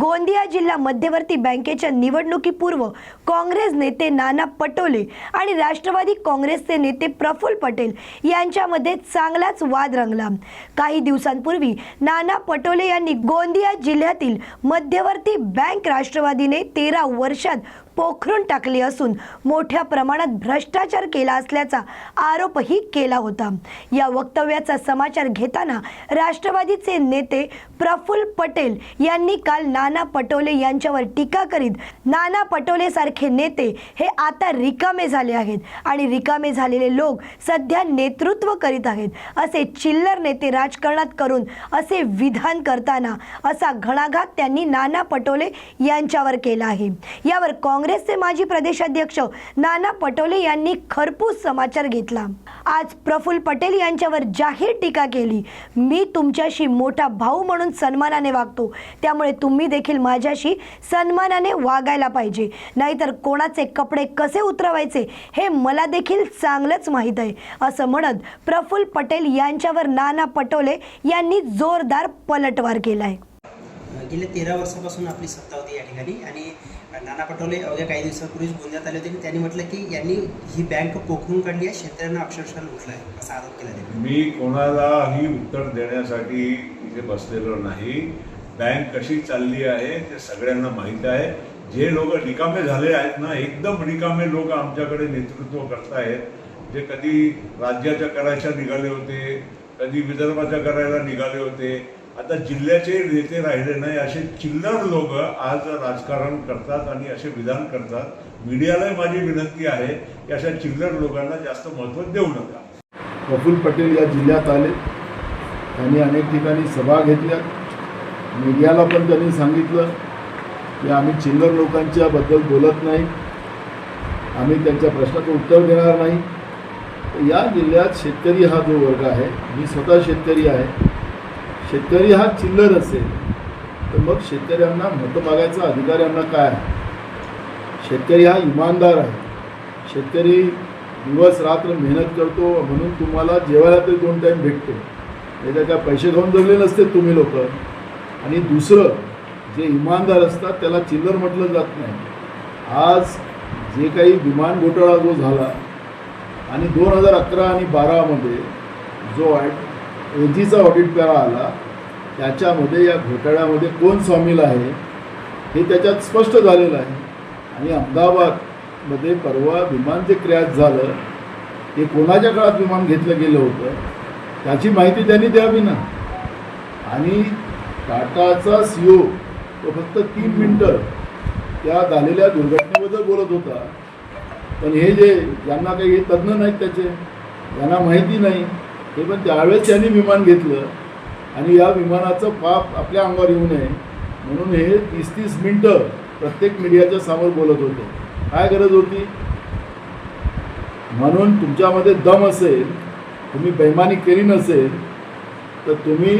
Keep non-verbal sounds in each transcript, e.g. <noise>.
गोंदिया जिल्हा मध्यवर्ती बँकेच्या निवडणुकीपूर्व काँग्रेस नेते नाना पटोले आणि राष्ट्रवादी काँग्रेसचे नेते प्रफुल्ल पटेल यांच्यामध्ये चांगलाच वाद रंगला. काही दिवसांपूर्वी नाना पटोले यांनी गोंदिया जिल्ह्यातील मध्यवर्ती बँक राष्ट्रवादीने तेरा वर्षात पोखरून टाकली असून मोठ्या प्रमाणात भ्रष्टाचार केला असल्याचा आरोपही केला होता. या वक्तव्याचा समाचार घेताना राष्ट्रवादीचे नेते प्रफुल्ल पटेल यांनी काल नाना पटोले यांच्यावर टीका करीत नाना पटोले सारखे नेते हे आता रिकामे झाले आहेत आणि रिकामे झालेले लोक सध्या नेतृत्व करीत आहेत. असे चिल्लर नेते राजकारणात करून असे विधान करताना असा घणाघात त्यांनी नाना पटोले यांच्यावर केला आहे. यावर काँग्रेसचे माजी प्रदेशाध्यक्ष नाना पटोले यांनी खरपूस समाचार घेतला. आज प्रफुल्ल पटेल यांच्यावर जाहीर टीका केली. मी तुमच्याशी मोठा भाऊ म्हणून सन्मानाने वागतो. त्यामुळे तुम्ही देखील माझ्याशी सन्मानाने वागायला पाहिजे. नाहीतर कोणाचे कपडे कसे उतरवायचे हे मला देखील चांगलंच माहीत आहे असं म्हणत प्रफुल्ल पटेल यांच्यावर नाना पटोले यांनी जोरदार पलटवार केलाय. गेल्या तेरा वर्षापासून आपली सत्ता होती या ठिकाणी. आणि नाना पटोले अवघ्या काही दिवसापूर्वीच गोंधळात आले होते आणि त्यांनी म्हटलं की यांनी ही बँक पोखरून काढली आहे शेतकऱ्यांना अक्षरशः लुटलं आहे असा आरोप केला त्यांनी. मी कोणालाही उत्तर देण्यासाठी इथे बसलेलो नाही. बँक कशी चालली आहे ते सगळ्यांना माहीत आहे. जे लोक रिकामे झाले आहेत ना एकदम रिकामे लोक आमच्याकडे नेतृत्व करतायत. जे कधी राज्याच्या करायच्या निघाले होते कधी विदर्भाच्या करायला निघाले होते आता जिल्ह्याचे नेते राहिले नाही असे चिल्लर लोक आज राजकारण करतात आणि असे विधान करतात. मीडियालाही माझी विनंती आहे की अशा चिल्लर लोकांना जास्त महत्त्व देऊ नका. प्रफुल्ल पटेल या जिल्ह्यात आले. त्यांनी अनेक ठिकाणी सभा घेतल्या. मीडियाला पण त्यांनी सांगितलं की आम्ही चिल्लर लोकांच्या बद्दल बोलत नाही. आम्ही त्यांच्या प्रश्नाचं उत्तर देणार नाही. या जिल्ह्यात शेतकरी हा जो वर्ग आहे मी स्वतः शेतकरी आहे. शेतकरी हा चिल्लर असेल तर मग शेतकऱ्यांना मतं मागायचा अधिकार यांना काय आहे? शेतकरी हा इमानदार आहे. शेतकरी दिवस रात्र मेहनत करतो म्हणून तुम्हाला जेवायला तरी दोन टाईम भेटतो. त्याच्या काय पैसे घेऊन जगले नसते तुम्ही लोक. आणि दुसरं जे इमानदार असतात त्याला चिल्लर म्हटलं जात नाही. आज जे काही विमान घोटाळा जो झाला आणि दोन हजार अकरा आणि बारामध्ये जो एजीचा ऑडिट करा आला त्याच्यामध्ये या घोटाळ्यामध्ये कोण सामील आहे हे त्याच्यात स्पष्ट झालेलं आहे. आणि अहमदाबादमध्ये परवा विमान जे क्रॅश झालं ते कोणाच्या काळात विमान घेतलं गेलं होतं त्याची माहिती त्यांनी द्यावी ना. आणि टाटाचा सी ओ तो फक्त तीन मिनटं त्या झालेल्या दुर्घटनेबद्दल बोलत होता. पण हे जे ज्यांना काही हे तज्ज्ञ नाहीत त्याचे ज्यांना माहिती नाही हे पण त्यावेळेस त्यांनी विमान घेतलं. आणि या विमानाचं पाप आपल्या अंगावर येऊ नये. म्हणून हे तीस तीस मिनटं प्रत्येक मीडियाच्या समोर बोलत होते. काय गरज होती? म्हणून तुमच्यामध्ये दम असेल तुम्ही बैमानी केली नसेल तर तुम्ही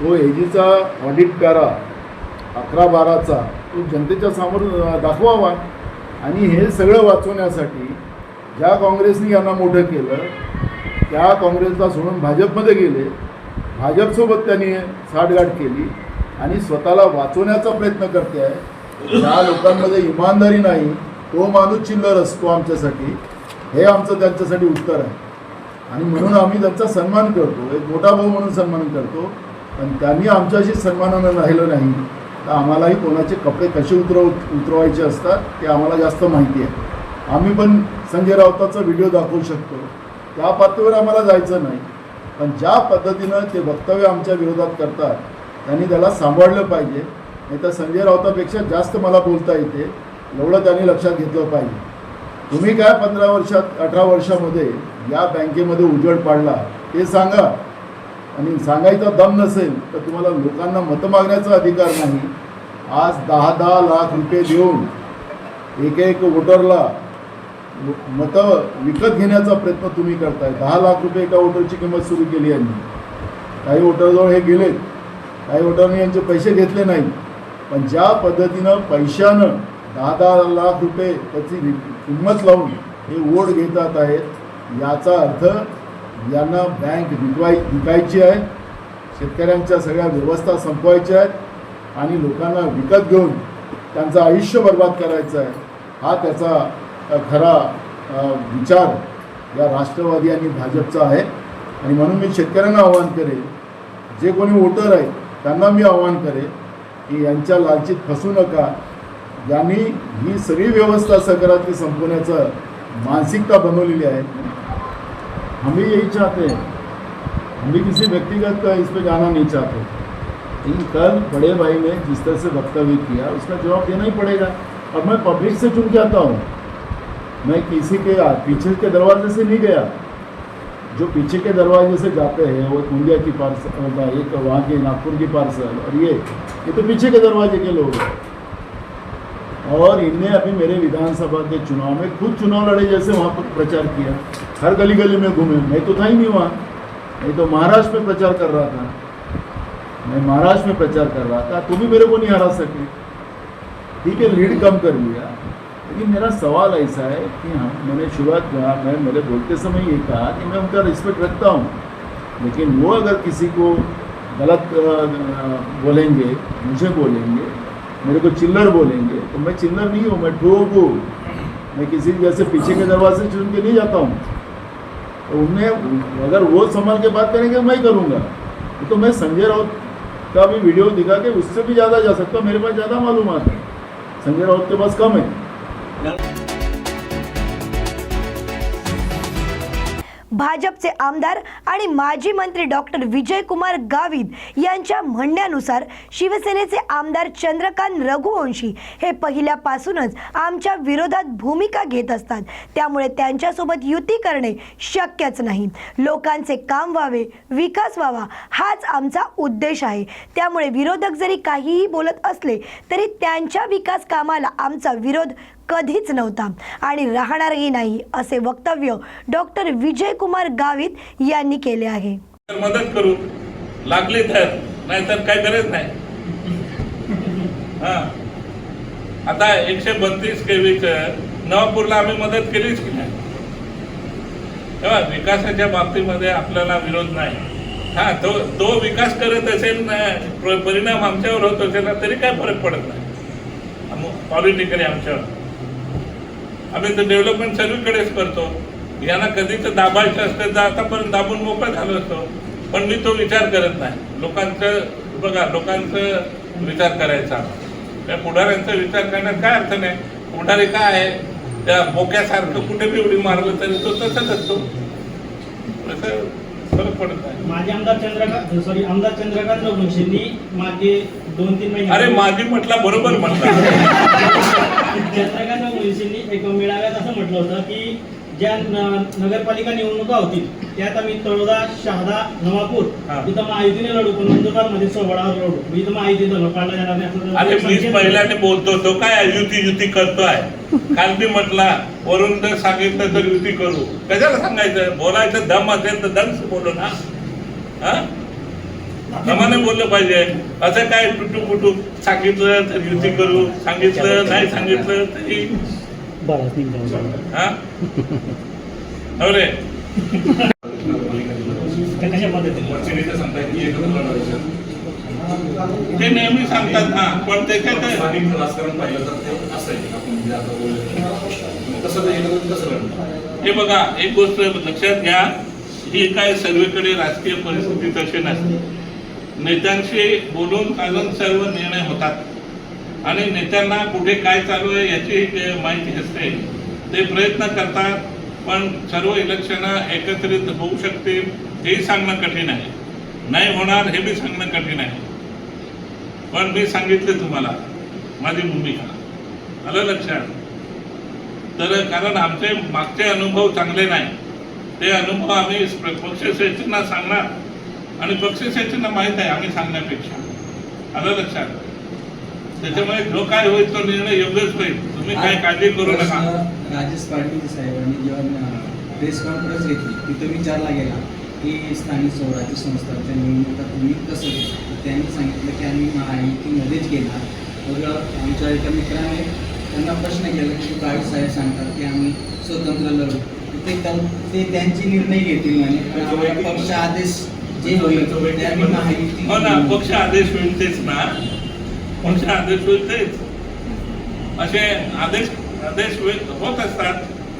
तो एजीचा ऑडिट करा. अकरा बाराचा तो जनतेच्या समोर दाखवावा. आणि हे सगळं वाचवण्यासाठी ज्या काँग्रेसने यांना मोठं केलं त्या काँग्रेसला सोडून भाजपमध्ये गेले भाजपसोबत त्यांनी साठगाठ केली आणि स्वतःला वाचवण्याचा प्रयत्न करते आहे. ज्या लोकांमध्ये इमानदारी नाही तो माणूस चिल्लर असतो आमच्यासाठी. हे आमचं त्यांच्यासाठी उत्तर आहे. आणि म्हणून आम्ही त्यांचा सन्मान करतो. एक मोठा भाऊ म्हणून सन्मान करतो. पण त्यांनी आमच्याशी सन्मानानं राहिलं नाही. तर आम्हालाही कोणाचे कपडे कसे उतरव उतरवायचे असतात ते आम्हाला जास्त माहिती आहे. आम्ही पण संजय राऊताचा व्हिडिओ दाखवू शकतो. त्या पातळीवर आम्हाला जायचं नाही. पण ज्या पद्धतीनं ते वक्तव्य आमच्या विरोधात करतात त्यांनी त्याला सांभाळलं पाहिजे. नाही तर संजय राऊतापेक्षा जास्त मला बोलता येते एवढं त्यांनी लक्षात घेतलं पाहिजे. तुम्ही काय पंधरा वर्षात अठरा वर्षामध्ये या बँकेमध्ये उजड पाडला ते सांगा. आणि सांगायचा दम नसेल तर तुम्हाला लोकांना मतं मागण्याचा अधिकार नाही. आज दहा दहा लाख रुपये देऊन एक एक वोटरला मतं विकत घेण्याचा प्रयत्न तुम्ही करताय. दहा लाख रुपये एका वोटरची किंमत सुरू केली यांनी. काही वोटरजवळ हे गेलेत. काही वोटरने यांचे पैसे घेतले नाहीत पण ज्या पद्धतीनं पैशानं दहा दहा लाख रुपये त्याची किंमत लावून हे वोट घेतात आहेत याचा अर्थ यांना बँक विकवाय विकायची आहे. शेतकऱ्यांच्या सगळ्या व्यवस्था संपवायच्या आहेत आणि लोकांना विकत घेऊन त्यांचं आयुष्य बर्बाद करायचं आहे. हा त्याचा खरा विचार या राष्ट्रवादी आणि भाजपचा आहे. आणि म्हणून मी शेतकऱ्यांना आवाहन करेल जे कोणी वोटर आहेत त्यांना मी आवाहन करेन की यांच्या लालचीत फसू नका. यांनी ही सगळी व्यवस्था सकारात्मक संपवण्याचं मानसिकता बनवलेली आहे. हम भी यही चाहते हैं हम भी किसी व्यक्तिगत इस पे जाना नहीं चाहते. लेकिन कल बड़े भाई ने जिस तरह से वक्तव्य किया उसका जवाब देना ही पड़ेगा। और मैं पब्लिक से चुन के आता हूँ। मैं किसी के पीछे के दरवाजे से नहीं गया। जो पीछे के दरवाजे से जाते हैं, वो मुंडिया की पार्सल एक वहाँ के नागपुर की पार्सल, और ये ये तो पीछे के दरवाजे के लोग हैं। और इनने अभी मेरे विधानसभा के चुनाव में खुद चुनाव लड़े जैसे वहाँ पर प्रचार किया। हर गली गली में घूमे। मैं तो था ही नहीं वहाँ। मैं तो महाराष्ट्र में प्रचार कर रहा था। मैं महाराष्ट्र में प्रचार कर रहा था। तो भी मेरे को नहीं हरा सके। ठीक है, लीड कम कर लिया। लेकिन मेरा सवाल ऐसा है कि हम, मैंने शुरुआत कहा, मैं मेरे बोलते समय ये कहा कि मैं उनका रिस्पेक्ट रखता हूँ। लेकिन वो अगर किसी को गलत बोलेंगे, मुझे बोलेंगे, मेरे को चिल्लर बोलेंगे तो मैं चिल्लर नहीं हूँ, मैं ठोक हूँ। मैं किसी जैसे पीछे के दरवाजे चुन के नहीं जाता हूँ। तो उन्हें, अगर वो संभाल के बात करेंगे, मैं करूँगा। तो मैं संजय राउत का भी वीडियो दिखा के उससे भी ज़्यादा जा सकता हूँ, मेरे पास ज़्यादा मालूम है। संजय राउत के पास कम है। भाजपचे आमदार आणि माजी मंत्री डॉक्टर विजयकुमार गावित यांच्या म्हणण्यानुसार शिवसेनेचे आमदार चंद्रकांत रघुवंशी हे पहिल्यापासूनच आमच्या विरोधात भूमिका घेत असतात. त्यामुळे त्यांच्यासोबत युती करणे शक्यच नाही. लोकांचे काम व्हावे विकास व्हावा हाच आमचा उद्देश आहे. त्यामुळे विरोधक जरी काहीही बोलत असले तरी त्यांच्या विकास कामाला आमचा विरोध कधीच नव्हता. आणि राहणारही नाही असे वक्तव्य डॉक्टर विजयकुमार गावित यांनी केले आहे. मदत करू. लागली तर नाहीतर काय गरज नाही. हा. आता एकशे बत्तीस केवीच नवापूरला आम्ही मदत केलीच की नाही? तेव्हा विकासाच्या बाबतीमध्ये आपल्याला विरोध नाही. हा तो तो विकास करत असेल ना परिणाम आमच्यावर होत असेल ना तरी काय फरक पडत नाही. पॉलिटिकली आमच्यावर. आम्ही तर डेव्हलपमेंट सर्वीकडेच करतो. यांना कधीच दाबायचं असतं तर आतापर्यंत दाबून मोकळं झालो असतो. पण मी तो विचार करत नाही. लोकांचं बघा लोकांचं विचार करायचा. त्या पुढाऱ्यांचा विचार करण्यात काय अर्थ नाही. पुढारी काय आहे? त्या बोक्यासारखं कुठे बी उडी मारलं तरी तो तसंच असतो. तसं फरक पडत नाही. माझे आमदार चंद्रकांत सॉरी आमदार चंद्रकांत रघुवंशींनी मागे दोन तीन महिने अरे माझी म्हटला बरोबर म्हटला. <laughs> चंद्रकांत रघुवंशींनी एक मेळाव्यात असं म्हटलं होतं की ज्या नगरपालिका निवडणुका होतील त्यात आम्ही तळोदा शहादा नवापूर. इथं महायुतीने लढू पण नंदुरबारमध्ये सोहळावर लढू. मी इथं महायुतीचा काढला जाणार नाही पहिल्याने बोलतो तो काय युती युती करतोय? काल मी म्हटला वरून जर सांगितलं तर युती करू. कशाला सांगायचं? बोलायचं दम असेल तर दम बोलो ना. हा? दमाने बोललं पाहिजे. असं काय टुटू फुटू सांगितलं तर युती करू सांगितलं नाही सांगितलं तरी. हा? अरे ते नेहमी सांगतात हा पण राजकारण पाहिलं तर ते असं म्हणजे हे बघा एक गोष्ट लक्षात घ्या. ही काय सर्वेकडे राजकीय परिस्थिती तशी नसते. नेत्यांशी बोलून चालून सर्व निर्णय होतात. आणि नेत्यांना कुठे काय चालू आहे याची माहिती असते. ते प्रयत्न करतात पण सर्व इलेक्शन एकत्रित होऊ शकतील हेही सांगणं कठीण आहे. नाही होणार हे बी सांगणं कठीण आहे. पण मी सांगितले तुम्हाला माझी भूमिका. आलं लक्षात? तर कारण आमचे मागचे अनुभव चांगले नाही. ते अनुभव आम्ही पक्षश्रेष्ठींना सांगणार. आणि पक्षश्रेष्ठींना माहीत आहे आम्ही सांगण्यापेक्षा. आलं लक्षात? त्याच्यामुळे जो काय होईल तो निर्णय योग्यच होईल. तुम्ही काय काळजी करू नका. राजेश पाटील साहेबांनी जेव्हा प्रेस कॉन्फरन्स घेतली तिथं विचारला गेला की स्थानिक स्वराज्य संस्थांच्या निवडणुका तुम्ही कसं घेता? त्यांनी सांगितलं की आम्ही महायुतीमध्येच घेणार. मग आमच्या एका मित्राने त्यांना प्रश्न केला की गावी साहेब सांगतात की आम्ही स्वतंत्र लढू. ते त्या- ते त्यांचे निर्णय घेतील म्हणे. पण आम्हाला पक्ष आदेश हो ना पक्ष आदेश होईल तेच ना. पक्ष आदेश होईल तेच. असे आदेश आदेश होत असतात.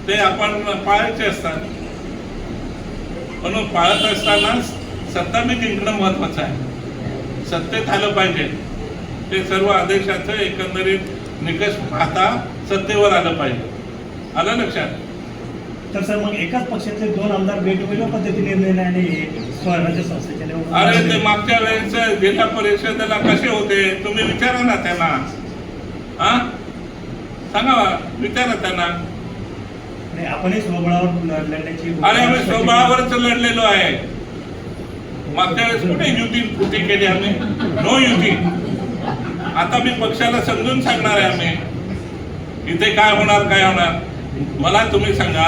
ते आपण पाळायचे असतात. म्हणून पाळत असताना सत्ता मी जिंकणं महत्वाचं आहे. सत्तेत आलं पाहिजे. ते सर्व आदेशाचं एकंदरीत निकष पाहता सत्तेवर आलं पाहिजे. आलं लक्षात? तर सर मग एकाच पक्षातले दोन आमदार वेगवेगळ्या पद्धतीने निर्णयाने स्वराज्य संस्थेच्या अरे ते मागच्या वेळेस जिल्हा परिषदेला कसे होते तुम्ही विचारा ना त्यांना. हा सांगा विचारा त्यांना. आपणही स्वबळावर लढण्याची अरे आम्ही स्वबळावरच लढलेलो आहे. मागच्या वेळेस कुठे युती कृती केली आम्ही? नो युती. आता मी पक्षाला समजून सांगणार आहे आम्ही. इथे काय होणार काय होणार? मला तुम्ही सांगा.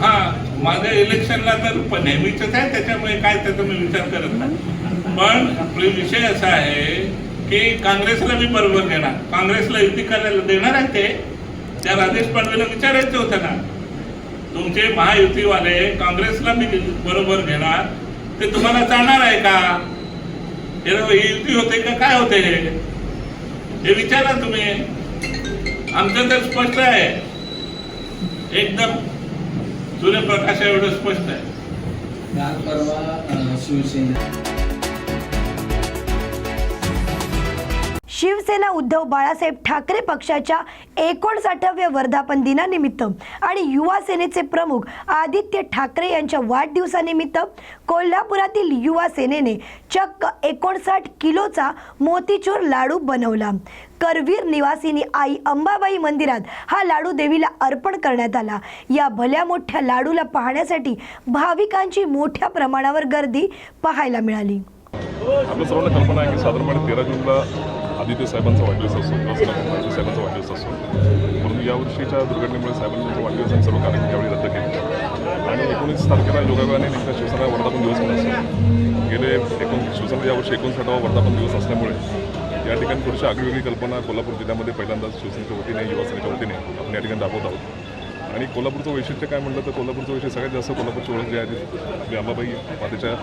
हा माझ्या इलेक्शनला तर नेहमीचंच आहे त्याच्यामुळे काय त्याचा मी विचार करत नाही. पण विषय असा आहे की काँग्रेसला मी बरोबर घेणार काँग्रेसला युती करायला देणार आहे ते. त्या राजेश पांडवेला विचारायचं होतं ना. तुमचे महायुतीवाले काँग्रेसला मी बरोबर घेणार. ते तुम्हाला जाणार आहे का? हे युती होते का? काय होते हे? हे विचारा तुम्ही. आमचं तर स्पष्ट आहे. एकदम सूर्यप्रकाश एवढं स्पष्ट आहे. परवा शिवसेना शिवसेना उद्धव बाळासाहेब ठाकरे पक्षाच्या एकोणसाठाव्या वर्धापन दिनानिमित्त आणि युवा सेनेचे प्रमुख आदित्य ठाकरे यांच्या वाढदिवसानिमित्त कोल्हापुरातील युवा सेनेने चक्क एकोणसाठ किलोचा मोतीचूर लाडू बनवला. करवीर निवासिनी आई अंबाबाई मंदिरात हा लाडू देवीला अर्पण करण्यात आला. या भल्या मोठ्या लाडूला पाहण्यासाठी भाविकांची मोठ्या प्रमाणावर गर्दी पाहायला मिळाली. आपल्या सर्वांना कल्पना आहे की साधारणपणे तेरा जूनला आदित्य साहेबांचा वाढदिवस असतो किंवा साहेबांचा वाढदिवस असतो परंतु यावर्षीच्या दुर्घटनेमुळे साहेबांचा वाढदिवस आणि सर्व कार्यक्रम त्यावेळी रद्द केले आणि एकोणीस तारखेला योगायोगाने नेमका शिवसेना वर्धापन दिवस पण असतो. गेले एकोण शिवसेना यावर्षी एकोणसाठावा वर्धापन दिवस असल्यामुळे या ठिकाणी थोडीशी आगळीवेगळी कल्पना कोल्हापूर जिल्ह्यामध्ये पहिल्यांदाच शिवसेनेच्या वतीने युवासेनेच्या वतीने आपण या ठिकाणी दाखवत आहोत. आणि कोल्हापूरचं वैशिष्ट्य काय म्हटलं तर कोल्हापूरचं वैशिष्ट्य सगळ्यात जास्त कोल्हापूरची ओळख जी आहे ती आपली अंबाबाई मातेच्या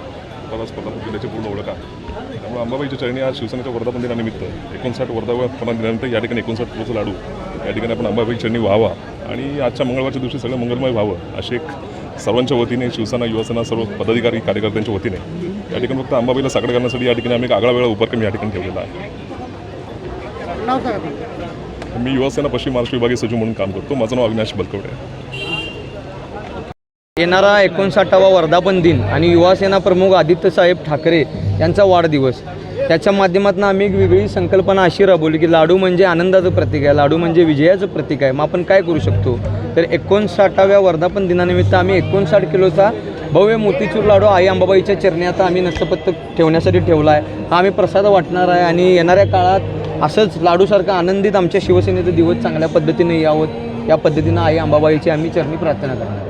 परस कोल्हापूर जिल्ह्याची पूर्ण ओळख आहे. त्यामुळे अंबाबाईच्या चरणी आज शिवसेनेच्या वर्धापन दिनानिमित्त एकोणसाठ वर्धापन दिनानिमित्त या ठिकाणी एकोणसाठ किलोचा लाडू. या ठिकाणी आपण अंबाबाई चरणी व्हावा आणि आजच्या मंगळवारच्या दिवशी सगळं मंगलमय व्हावं अशी एक सर्वांच्या वतीने शिवसेना युवासेना सर्व पदाधिकारी कार्यकर्त्यांच्या वतीने या ठिकाणी फक्त अंबाबाईला साकडं करण्यासाठी या ठिकाणी आम्ही एक आगळा वेळा उपक्रम या ठिकाणी ठेवलेला आहे. मी युवासेना पश्चिम महाराष्ट्र विभागीय सचिव म्हणून काम करतो. माझं नाव अविनाश बलकवडे आहे. येणारा एकोणसाठावा वर्धापन दिन आणि युवासेना प्रमुख आदित्यसाहेब ठाकरे यांचा वाढदिवस. त्याच्या माध्यमातून आम्ही एक वेगळी संकल्पना अशी राबवली की लाडू म्हणजे आनंदाचं प्रतीक आहे लाडू म्हणजे विजयाचं प्रतीक आहे. मग आपण काय करू शकतो? तर एकोणसाठाव्या वर्धापन दिनानिमित्त आम्ही एकोणसाठ किलोचा भव्य मोतीचूर लाडू आई अंबाबाईच्या चरणी आता आम्ही नस्तपत्त ठेवण्यासाठी ठेवला आहे. हा आम्ही प्रसाद वाटणार आहे आणि येणाऱ्या काळात असंच लाडूसारखं आनंदित आमच्या शिवसेनेचं दिवस चांगल्या पद्धतीने यावं. या पद्धतीनं आई अंबाबाईची आम्ही चरणी प्रार्थना करणार.